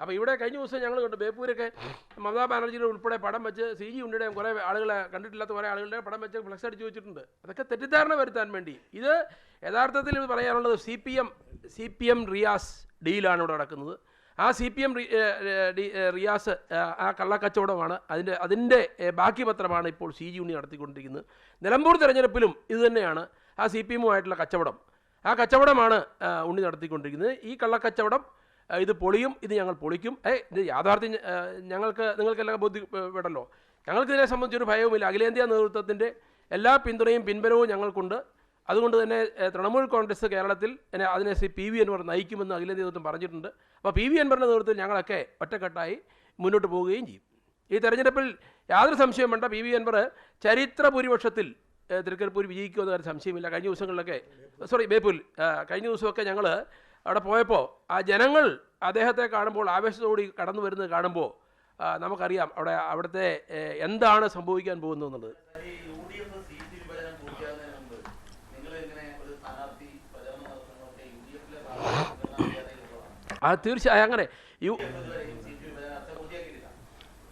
അപ്പോൾ ഇവിടെ കഴിഞ്ഞ ദിവസം ഞങ്ങൾ കണ്ടു ബേപ്പൂരൊക്കെ മമതാ ബാനർജിയുടെ ഉൾപ്പെടെ പടം വെച്ച് സി ജി ഉണ്ണിയുടെയും കുറേ ആളുകളെ കണ്ടിട്ടില്ലാത്ത കുറേ ആളുകളുടെ പടം വെച്ച് ഫ്ലക്സ് അടിച്ച് വെച്ചിട്ടുണ്ട്. അതൊക്കെ തെറ്റിദ്ധാരണ വരുത്താൻ വേണ്ടി. ഇത് യഥാർത്ഥത്തിൽ പറയാനുള്ളത് C P M C P M Riyas ഡീലാണ് ഇവിടെ നടക്കുന്നത്. ആ സി പി എം റിയാസ് ആ, കള്ളക്കച്ചവടമാണ്. അതിന്റെ അതിന്റെ ബാക്കി പത്രമാണ് ഇപ്പോൾ സി ജി ഉണ്ണി നടത്തിക്കൊണ്ടിരിക്കുന്നത്. നിലമ്പൂർ തെരഞ്ഞെടുപ്പിലും ഇത് തന്നെയാണ് ആ സി പി എമ്മുമായിട്ടുള്ള കച്ചവടം. ആ കച്ചവടമാണ് ഉണ്ണി നടത്തിക്കൊണ്ടിരിക്കുന്നത്. ഈ കള്ളക്കച്ചവടം ഇത് പൊളിയും ഇത് ഞങ്ങൾ പൊളിക്കും. ഏ ഇത് യാഥാർത്ഥ്യം ഞങ്ങൾക്ക് നിങ്ങൾക്കെല്ലാം ബോധ്യപ്പെടല്ലോ ഞങ്ങൾക്ക് ഇതിനെ സംബന്ധിച്ചൊരു ഭയവുമില്ല. അഖിലേന്ത്യാ നേതൃത്വത്തിന്റെ എല്ലാ പിന്തുണയും പിൻബലവും ഞങ്ങൾക്കുണ്ട്. അതുകൊണ്ട് തന്നെ തൃണമൂൽ കോൺഗ്രസ് കേരളത്തിൽ അതിനെ ശ്രീ പി വി അൻവർ നയിക്കുമെന്ന് അഖിലേന്ത്യാ നേതൃത്വം പറഞ്ഞിട്ടുണ്ട്. അപ്പോൾ പി വി അൻവറിന്റെ നേതൃത്വത്തിൽ ഞങ്ങളൊക്കെ ഒറ്റക്കെട്ടായി മുന്നോട്ട് പോവുകയും ചെയ്യും. ഈ തെരഞ്ഞെടുപ്പിൽ യാതൊരു സംശയം വേണ്ട. പി വി അൻവർ ചരിത്ര ഭൂരിപക്ഷത്തിൽ ഏ, തൃക്കരിപ്പൂർ വിജയിക്കുമെന്ന സംശയമില്ല കഴിഞ്ഞ ദിവസങ്ങളിലൊക്കെ സോറി ബേപ്പൂൽ കഴിഞ്ഞ ദിവസമൊക്കെ ഞങ്ങൾ അവിടെ പോയപ്പോൾ ആ ജനങ്ങൾ അദ്ദേഹത്തെ കാണുമ്പോൾ ആവേശത്തോടി കടന്നു വരുന്നത് കാണുമ്പോൾ നമുക്കറിയാം അവിടെ അവിടുത്തെ എന്താണ് സംഭവിക്കാൻ പോകുന്നത് എന്നുള്ളത് ആ തീർച്ചയായും അങ്ങനെ. എഫ് സീറ്റ് വിഭജനം പൂർത്തിയാകുന്നതിന് മുമ്പ് നിങ്ങൾ ഇങ്ങനെ ഒരു സ്ഥാനാർത്ഥി പ്രചരണം നടത്തുന്നതൊക്കെ യു ഡി എഫിലെ സ്ഥാനാർത്ഥി ആ തീർച്ചയായും അങ്ങനെ യു ഇതുവരെയും സീറ്റ് വിഭജനം ചർച്ച പൂർത്തിയാക്കിയിട്ടില്ല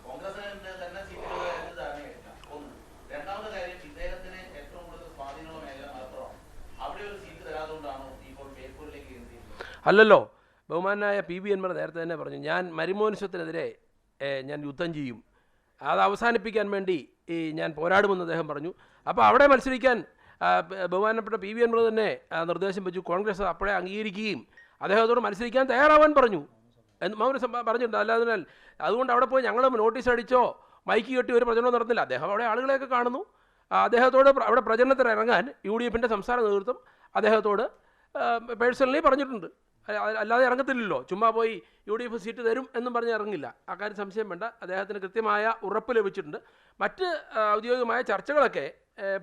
കോൺഗ്രസിന്റെ തന്നെ സീറ്റ് വിഭജനത്തിൽ ധാരണയായിട്ടില്ല ഒന്ന് രണ്ടാമത്തെ കാര്യം ഇദ്ദേഹത്തിന് ഏറ്റവും കൂടുതൽ സ്വാധീനമുള്ള മേഖല മലപ്പുറമാണ് അവിടെ ഒരു സീറ്റ് തരാതുകൊണ്ടാണോ ഇപ്പോൾ ബേപ്പൂരിലേക്ക് കേന്ദ്രീകരിക്കുന്നത് അല്ലല്ലോ ബഹുമാനായ പി ബി എന്മാർ നേരത്തെ തന്നെ പറഞ്ഞു ഞാൻ മരുമോനിസത്തിനെതിരെ ഞാൻ യുദ്ധം ചെയ്യും. അത് അവസാനിപ്പിക്കാൻ വേണ്ടി ഈ ഞാൻ പോരാടുമെന്ന് അദ്ദേഹം പറഞ്ഞു. അപ്പോൾ അവിടെ മത്സരിക്കാൻ ബഹുമാനപ്പെട്ട പി വി എൻമാർ തന്നെ നിർദ്ദേശം വെച്ചു. കോൺഗ്രസ് അപ്പോഴേ അംഗീകരിക്കുകയും അദ്ദേഹത്തോട് മത്സരിക്കാൻ തയ്യാറാവാൻ പറഞ്ഞു. എന്ന് മൗന പറഞ്ഞിട്ടുണ്ട്. അല്ലാതിനാൽ അതുകൊണ്ട് അവിടെ പോയി ഞങ്ങൾ നോട്ടീസ് അടിച്ചോ മൈക്ക് കെട്ടി ഒരു പ്രചരണം നടന്നില്ല. അദ്ദേഹം അവിടെ ആളുകളെയൊക്കെ കാണുന്നു. അദ്ദേഹത്തോട് അവിടെ പ്രചരണത്തിന് ഇറങ്ങാൻ യു ഡി എഫിന്റെ സംസ്ഥാന നേതൃത്വം അദ്ദേഹത്തോട് പേഴ്സണലി പറഞ്ഞിട്ടുണ്ട്. അല്ലാതെ ഇറങ്ങത്തില്ലല്ലോ. ചുമ്മാ പോയി യു ഡി എഫ് സീറ്റ് തരും എന്നും പറഞ്ഞ് ഇറങ്ങില്ല. ആ കാര്യം സംശയം വേണ്ട. അദ്ദേഹത്തിന് കൃത്യമായ ഉറപ്പ് ലഭിച്ചിട്ടുണ്ട്. മറ്റ് ഔദ്യോഗികമായ ചർച്ചകളൊക്കെ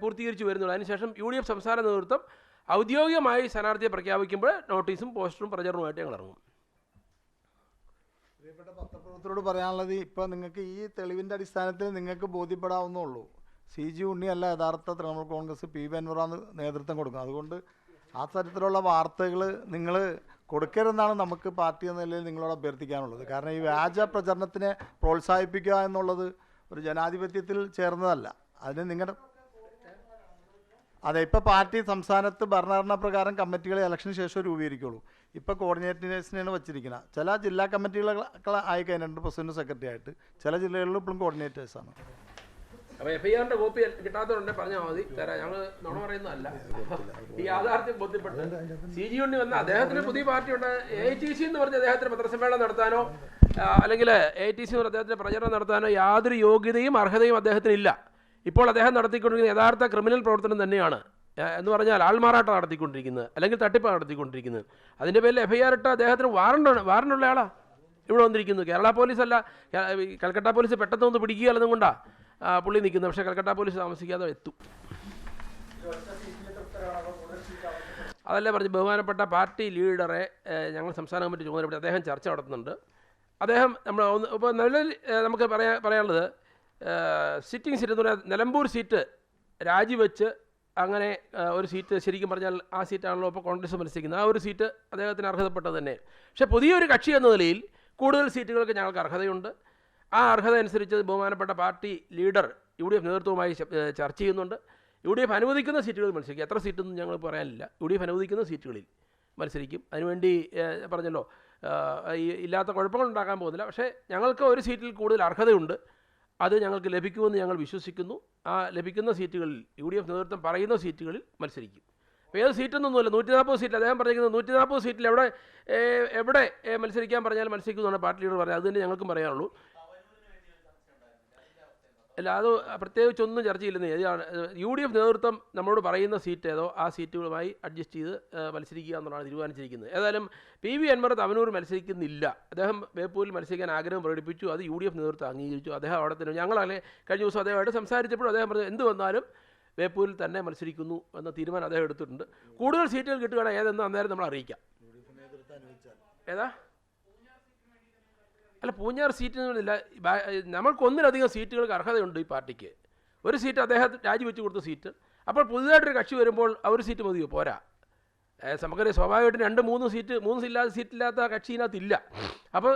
പൂർത്തീകരിച്ചു വരുന്നുള്ളൂ അതിനുശേഷം യു ഡി എഫ് സംസ്ഥാന നേതൃത്വം ഔദ്യോഗികമായി സ്ഥാനാർത്ഥിയെ പ്രഖ്യാപിക്കുമ്പോൾ നോട്ടീസും പോസ്റ്ററും പ്രചരണവുമായിട്ട് ഞങ്ങൾ ഇറങ്ങും. പ്രിയപ്പെട്ട പറയാനുള്ളത് ഇപ്പോൾ നിങ്ങൾക്ക് ഈ തെളിവിന്റെ അടിസ്ഥാനത്തിൽ നിങ്ങൾക്ക് ബോധ്യപ്പെടാവുന്നുള്ളൂ സി ജി ഉണ്ണിയല്ല യഥാർത്ഥ തൃണമൂൽ കോൺഗ്രസ് പി വി അൻവറാന്ന് നേതൃത്വം കൊടുക്കും അതുകൊണ്ട് ആ തരത്തിലുള്ള വാർത്തകൾ നിങ്ങൾ കൊടുക്കരുതെന്നാണ് നമുക്ക് പാർട്ടി എന്ന നിലയിൽ നിങ്ങളോട് അഭ്യർത്ഥിക്കാനുള്ളത്. കാരണം ഈ വ്യാജ പ്രചരണത്തിനെ പ്രോത്സാഹിപ്പിക്കുക എന്നുള്ളത് ഒരു ജനാധിപത്യത്തിൽ ചേർന്നതല്ല. അതിന് നിങ്ങളുടെ അതെ ഇപ്പോൾ പാർട്ടി സംസ്ഥാനത്ത് ഭരണഘടനാ പ്രകാരം കമ്മിറ്റികളെ ഇലക്ഷന് ശേഷം രൂപീകരിക്കുള്ളൂ. ഇപ്പോൾ കോർഡിനേറ്റേഴ്സിനെയാണ് വച്ചിരിക്കുന്നത്. ചില ജില്ലാ കമ്മിറ്റികളൊക്കെ ആയി കഴിഞ്ഞിട്ടുണ്ട് പ്രസിഡന്റ് സെക്രട്ടറി ആയിട്ട്. ചില ജില്ലകളിലും ഇപ്പോഴും കോർഡിനേറ്റേഴ്സാണ്. അപ്പോൾ എഫ് ഐ ആറിന്റെ കോപ്പി കിട്ടാത്തതുകൊണ്ട് പറഞ്ഞാൽ മതി. തരാം. ഞങ്ങൾ നുണ പറയുന്നതല്ല. ഈ യാഥാർത്ഥ്യം ബോധ്യപ്പെട്ട്. സി ജി ഉണ്ണി വന്ന അദ്ദേഹത്തിന് പുതിയ പാർട്ടി ഉണ്ട്. എ ടി സി എന്ന് പറഞ്ഞ അദ്ദേഹത്തിന് പത്രസമ്മേളനം നടത്താനോ അല്ലെങ്കിൽ എ ടി സി എന്ന് അദ്ദേഹത്തിന് പ്രചരണം നടത്താനോ യാതൊരു യോഗ്യതയും അർഹതയും അദ്ദേഹത്തിന് ഇല്ല ഇപ്പോൾ അദ്ദേഹം നടത്തിക്കൊണ്ടിരിക്കുന്ന യഥാർത്ഥ ക്രിമിനൽ പ്രവർത്തനം തന്നെയാണ്. എന്ന് പറഞ്ഞാൽ ആൾമാറാട്ടം നടത്തിക്കൊണ്ടിരിക്കുന്നത് അല്ലെങ്കിൽ തട്ടിപ്പ് നടത്തിക്കൊണ്ടിരിക്കുന്നത്. അതിന്റെ പേരിൽ എഫ് ഐ ആർ ഇട്ട അദ്ദേഹത്തിന് വാറണ്ട് വാറണ്ടുള്ള ആളാ. ഇവിടെ വന്നിരിക്കുന്നു. കേരള പോലീസ് അല്ല കേ- കൽക്കട്ട പോലീസ് പെട്ടെന്ന് ഒന്ന് പിടിക്കുക അല്ലെന്നും കൊണ്ടാണ് പുള്ളി നിൽക്കുന്നത് പക്ഷേ കൽക്കട്ട പോലീസ് താമസിക്കാതെ എത്തും. അതല്ലേ പറഞ്ഞ് ബഹുമാനപ്പെട്ട പാർട്ടി ലീഡറെ ഞങ്ങൾ സംസ്ഥാന കമ്മിറ്റി ചുമതലപ്പെടുത്തി അദ്ദേഹം ചർച്ച നടത്തുന്നുണ്ട്. അദ്ദേഹം നമ്മൾ ഇപ്പോൾ നിലവിൽ നമുക്ക് പറയാ പറയാനുള്ളത് സിറ്റിംഗ് സീറ്റ് എന്ന് പറഞ്ഞാൽ നിലമ്പൂർ സീറ്റ് രാജിവെച്ച് അങ്ങനെ ഒരു സീറ്റ് ശരിക്കും പറഞ്ഞാൽ ആ സീറ്റാണല്ലോ ഇപ്പോൾ കോൺഗ്രസ് മത്സരിക്കുന്നത്. ആ ഒരു സീറ്റ് അദ്ദേഹത്തിന് അർഹതപ്പെട്ടത് തന്നെ പക്ഷേ പുതിയൊരു കക്ഷി എന്ന നിലയിൽ കൂടുതൽ സീറ്റുകൾക്ക് ഞങ്ങൾക്ക് അർഹതയുണ്ട്. ആ അർഹത അനുസരിച്ച് ബഹുമാനപ്പെട്ട party leader U D F നേതൃത്വവുമായി ചർച്ച ചെയ്യുന്നുണ്ട്. യു ഡി എഫ് അനുവദിക്കുന്ന സീറ്റുകൾ മത്സരിക്കും. എത്ര സീറ്റൊന്നും ഞങ്ങൾ പറയാനില്ല. യു ഡി എഫ് അനുവദിക്കുന്ന സീറ്റുകളിൽ മത്സരിക്കും. അതിനുവേണ്ടി പറഞ്ഞല്ലോ ഈ ഇല്ലാത്ത കുഴപ്പങ്ങൾ ഉണ്ടാക്കാൻ പോകുന്നില്ല. പക്ഷേ ഞങ്ങൾക്ക് ഒരു സീറ്റിൽ കൂടുതൽ അർഹതയുണ്ട്. അത് ഞങ്ങൾക്ക് ലഭിക്കുമെന്ന് ഞങ്ങൾ വിശ്വസിക്കുന്നു. ആ ലഭിക്കുന്ന സീറ്റുകളിൽ യു ഡി എഫ് നേതൃത്വം പറയുന്ന സീറ്റുകളിൽ മത്സരിക്കും. അപ്പോൾ ഏത് സീറ്റൊന്നുമില്ല നൂറ്റി നാൽപ്പത് സീറ്റ് അദ്ദേഹം പറഞ്ഞിരിക്കുന്നത് നൂറ്റി നാൽപ്പത് സീറ്റിൽ എവിടെ എവിടെ മത്സരിക്കാൻ പറഞ്ഞാൽ മത്സരിക്കുമെന്നാണ് പാർട്ടി ലീഡർ പറഞ്ഞത്. അത് തന്നെ ഞങ്ങൾക്കും പറയാനുള്ളൂ. അല്ല അത് ചർച്ച ചെയ്യില്ലെന്ന് ഏതാണ് യു ഡി എഫ് നേതൃത്വം നമ്മളോട് പറയുന്ന സീറ്റ് ഏതോ ആ സീറ്റുകളുമായി അഡ്ജസ്റ്റ് ചെയ്ത് മത്സരിക്കുക എന്നുള്ളതാണ് തീരുമാനിച്ചിരിക്കുന്നത്. ഏതായാലും പി വി അൻവർ തവനൂർ മത്സരിക്കുന്നില്ല. അദ്ദേഹം വേപ്പൂരിൽ മത്സരിക്കാൻ ആഗ്രഹം പ്രകടിപ്പിച്ചു. അത് യു ഡി എഫ് നേതൃത്വം അംഗീകരിച്ചു. അദ്ദേഹം അവിടെ തന്നെ ഞങ്ങളെ കഴിഞ്ഞ ദിവസം അദ്ദേഹമായിട്ട് സംസാരിച്ചപ്പോൾ അദ്ദേഹം പറഞ്ഞു എന്ത് വന്നാലും വേപ്പൂരിൽ തന്നെ മത്സരിക്കുന്നു എന്ന തീരുമാനം അദ്ദേഹം എടുത്തിട്ടുണ്ട്. കൂടുതൽ സീറ്റുകൾ കിട്ടുകയാണെങ്കിൽ ഏതെന്ന് അന്നേരം നമ്മൾ അറിയിക്കാം. ഏതാ? അല്ല പൂഞ്ഞാർ സീറ്റിനില്ല നമ്മൾക്ക് ഒന്നിലധികം സീറ്റുകൾക്ക് അർഹതയുണ്ട് ഈ പാർട്ടിക്ക്. ഒരു സീറ്റ് അദ്ദേഹം രാജിവെച്ച് കൊടുത്ത സീറ്റ്. അപ്പോൾ പുതുതായിട്ടൊരു കക്ഷി വരുമ്പോൾ ആ ഒരു സീറ്റ് മതിയോ? പോരാ. സമഗ്ര സ്വാഭാവികമായിട്ടും രണ്ട് മൂന്ന് സീറ്റ് മൂന്ന് ഇല്ലാത്ത സീറ്റില്ലാത്ത കക്ഷി ഇതിനകത്ത് ഇല്ല അപ്പോൾ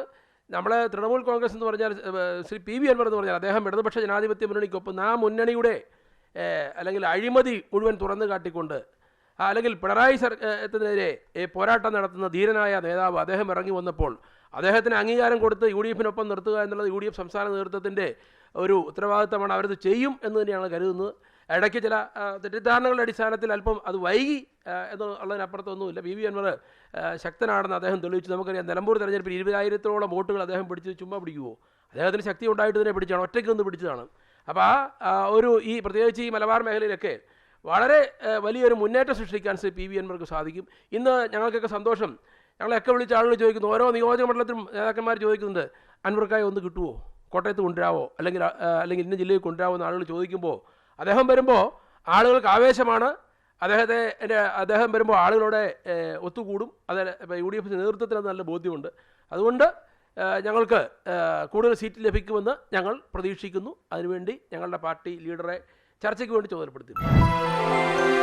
നമ്മൾ തൃണമൂൽ കോൺഗ്രസ് എന്ന് പറഞ്ഞാൽ ശ്രീ പി വി അൻവർ എന്ന് പറഞ്ഞാൽ അദ്ദേഹം ഇടതുപക്ഷ ജനാധിപത്യ മുന്നണിക്കൊപ്പം ആ മുന്നണിയുടെ അല്ലെങ്കിൽ അഴിമതി മുഴുവൻ തുറന്നു കാട്ടിക്കൊണ്ട് അല്ലെങ്കിൽ പിണറായി സർക്കാരത്തിനെതിരെ പോരാട്ടം നടത്തുന്ന ധീരനായ നേതാവ് അദ്ദേഹം ഇറങ്ങി വന്നപ്പോൾ അദ്ദേഹത്തിന് അംഗീകാരം കൊടുത്ത് യു ഡി എഫിനൊപ്പം നിർത്തുക എന്നുള്ളത് യു ഡി എഫ് സംസ്ഥാന നേതൃത്വത്തിന്റെ ഒരു ഉത്തരവാദിത്തമാണ്. അവരത് ചെയ്യും എന്ന് തന്നെയാണ് കരുതുന്നത്. ഇടയ്ക്ക് ചില തെറ്റിദ്ധാരണകളുടെ അടിസ്ഥാനത്തിൽ അല്പം അത് വൈകി എന്നുള്ളതിനപ്പുറത്തൊന്നുമില്ല ബി വി അൻവർ ശക്തനാണെന്ന് അദ്ദേഹം തെളിയിച്ചു. നമുക്കറിയാം നിലമ്പൂർ തെരഞ്ഞെടുപ്പിൽ ഇരുപതിനായിരത്തോളം വോട്ടുകൾ അദ്ദേഹം പിടിച്ച് ചുമ്മാ പിടിക്കുമോ അദ്ദേഹത്തിന് ശക്തി ഉണ്ടായിട്ട് തന്നെ പിടിച്ചാണ് ഒറ്റയ്ക്ക് നിന്ന് പിടിച്ചതാണ്. അപ്പോൾ ആ, ഒരു ഈ പ്രത്യേകിച്ച് ഈ മലബാർ മേഖലയിലൊക്കെ വളരെ വലിയൊരു മുന്നേറ്റം സൃഷ്ടിക്കാൻ ശ്രീ പി വി എന്മാർക്ക് സാധിക്കും. ഇന്ന് ഞങ്ങൾക്കൊക്കെ സന്തോഷം. ഞങ്ങളെയൊക്കെ വിളിച്ച ആളുകൾ ചോദിക്കുന്നു ഓരോ നിയോജക മണ്ഡലത്തിലും നേതാക്കന്മാർ ചോദിക്കുന്നുണ്ട് അൻവർക്കായി ഒന്ന് കിട്ടുമോ കോട്ടയത്ത് കൊണ്ടുവരാവോ? അല്ലെങ്കിൽ അല്ലെങ്കിൽ ഇന്ന ജില്ലയിൽ കൊണ്ടുവരാവോ? എന്ന് ആളുകൾ ചോദിക്കുമ്പോൾ അദ്ദേഹം വരുമ്പോൾ ആളുകൾക്ക് ആവേശമാണ്. അദ്ദേഹത്തെ എന്റെ അദ്ദേഹം വരുമ്പോൾ ആളുകളോടെ ഒത്തുകൂടും. അത് യു ഡി എഫിന്റെ നേതൃത്വത്തിന് നല്ല ബോധ്യമുണ്ട്. അതുകൊണ്ട് ഞങ്ങൾക്ക് കൂടുതൽ സീറ്റ് ലഭിക്കുമെന്ന് ഞങ്ങൾ പ്രതീക്ഷിക്കുന്നു. അതിനുവേണ്ടി ഞങ്ങളുടെ പാർട്ടി ലീഡറെ ചർച്ചയ്ക്ക് വേണ്ടി ചുമതലപ്പെടുത്തി Thank you.